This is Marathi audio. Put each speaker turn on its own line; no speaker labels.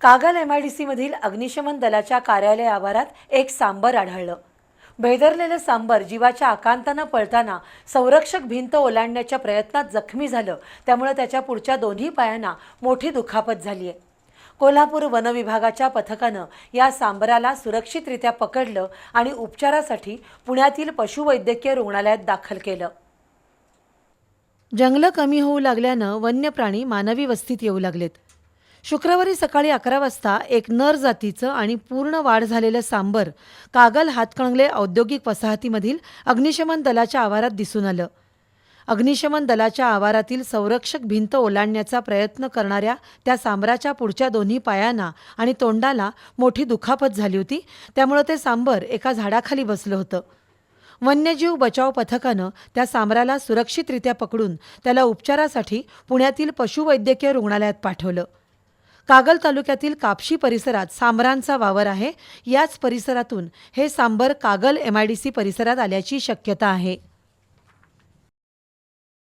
कागल एमआयडीसीमधील अग्निशमन दलाच्या कार्यालय आवारात एक सांबर आढळलं. भेदरलेलं सांबर जीवाच्या आकांतानं पळताना संरक्षक भिंत ओलांडण्याच्या प्रयत्नात जखमी झालं. त्यामुळे त्याच्या पुढच्या दोन्ही पायांना मोठी दुखापत झाली आहे. कोल्हापूर वनविभागाच्या पथकानं या सांबराला सुरक्षितरित्या पकडलं आणि उपचारासाठी पुण्यातील पशुवैद्यकीय रुग्णालयात दाखल केलं. जंगलं कमी होऊ लागल्यानं वन्य प्राणी मानवी वस्तीत येऊ लागलेत. शुक्रवारी सकाळी अकरा वाजता एक नर जातीचं आणि पूर्ण वाढ झालेलं सांबर कागल हातकणंगले औद्योगिक वसाहतीमधील अग्निशमन दलाच्या आवारात दिसून आलं. अग्निशमन दलाच्या आवारातील संरक्षक भिंत ओलांडण्याचा प्रयत्न करणाऱ्या त्या सांबराच्या पुढच्या दोन्ही पायांना आणि तोंडाला मोठी दुखापत झाली होती. त्यामुळे ते सांबर एका झाडाखाली बसलं होतं. वन्यजीव बचाव पथकानं त्या सांबराला सुरक्षितरित्या पकडून त्याला उपचारासाठी पुण्यातील पशुवैद्यकीय रुग्णालयात पाठवलं. कागल तालुक्यातील कापशी परिसरात सांबरांचा वावर आहे. याच परिसरातून हे सांबर कागल एमआयडीसी परिसरात आल्याची शक्यता आहे.